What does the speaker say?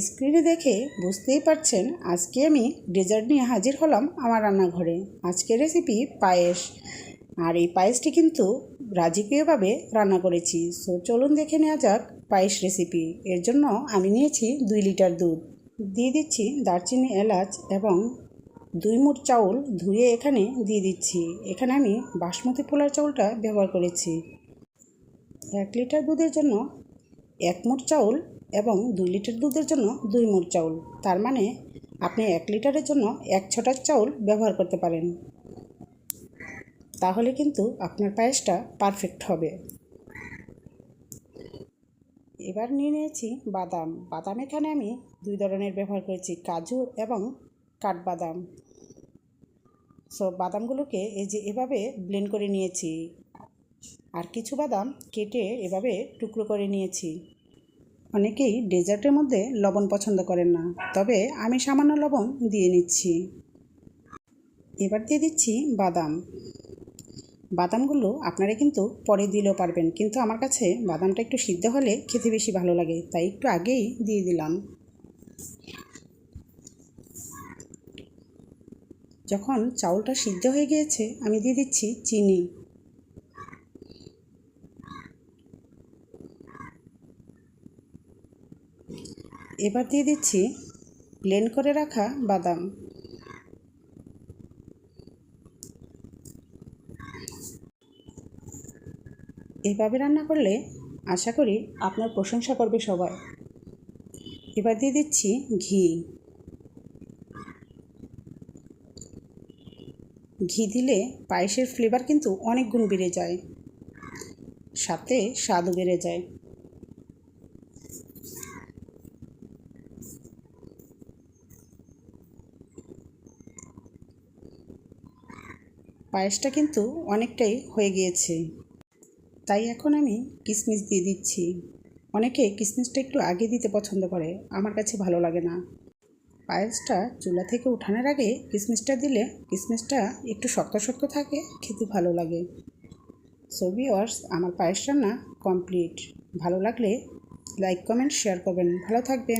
স্ক্রিনে দেখে বুঝতেই পারছেন আজকে আমি ডেজার্ট নিয়ে হাজির হলাম আমার রান্নাঘরে। আজকের রেসিপি পায়েস। আর এই পায়েসটি কিন্তু রাজকীয়ভাবে রান্না করেছি। সো চলুন দেখে নেওয়া যাক পায়েস রেসিপি এর জন্য আমি নিয়েছি দুই লিটার দুধ। দিয়ে দিচ্ছি দারচিনি, এলাচ এবং দুই মুঠ চাউল ধুয়ে এখানে দিয়ে দিচ্ছি। এখানে আমি বাসমতি পোলার চাউলটা ব্যবহার করেছি। এক লিটার দুধের জন্য এক মুঠ চাউল এবং দুই লিটার দুধের জন্য দুই মুঠ চাউল। তার মানে আপনি এক লিটারের জন্য এক ছটাক চাউল ব্যবহার করতে পারেন। তাহলে কিন্তু আপনার পায়েসটা পারফেক্ট হবে। এবার নিয়ে নিয়েছি বাদাম। বাদাম এখানে আমি দুই ধরনের ব্যবহার করেছি, কাজু এবং কাঠবাদাম। সো বাদামগুলোকে এই যে এভাবে ব্লেন্ড করে নিয়েছি। আর কিছু বাদাম কেটে এভাবে টুকরো করে নিয়েছি। অনেকেই ডেজার্টের মধ্যে লবণ পছন্দ করেন না, তবে আমি সামান্য লবণ দিয়ে নিচ্ছি। এবার দিয়ে দিচ্ছি বাদাম। বাদামগুলো আপনারা কিন্তু পরে দিলেও পারবেন, কিন্তু আমার কাছে বাদামটা একটু সিদ্ধ হলে খেতে বেশি ভালো লাগে, তাই একটু আগেই দিয়ে দিলাম। যখন চাউলটা সিদ্ধ হয়ে গিয়েছে, আমি দিয়ে দিচ্ছি চিনি। এবার দিয়ে দিচ্ছি প্লেন করে রাখা বাদাম। এভাবে রান্না করলে আশা করি আপনার প্রশংসা করবে সবাই। এবার দিয়ে দিচ্ছি ঘি। ঘি দিলে পায়েসের ফ্লেভার কিন্তু অনেক গুণ বেড়ে যায়। সাথে স্বাদও বেড়ে যায়। পায়েসটা কিন্তু অনেকটাই হয়ে গিয়েছে। তাই এখন আমি কিশমিশ দিয়ে দিচ্ছি। অনেকে কিশমিশটা একটু আগে দিতে পছন্দ করে, আমার কাছে ভালো লাগে না। পায়েসটা চুলা থেকে উঠানোর আগে কিশমিশটা দিলে কিশমিশটা একটু শক্ত শক্ত থাকে, খেতে ভালো লাগে। সো ভিওয়ার্স আমার পায়েস রান্না কমপ্লিট ভালো লাগলে লাইক কমেন্ট শেয়ার করবেন। ভালো থাকবেন।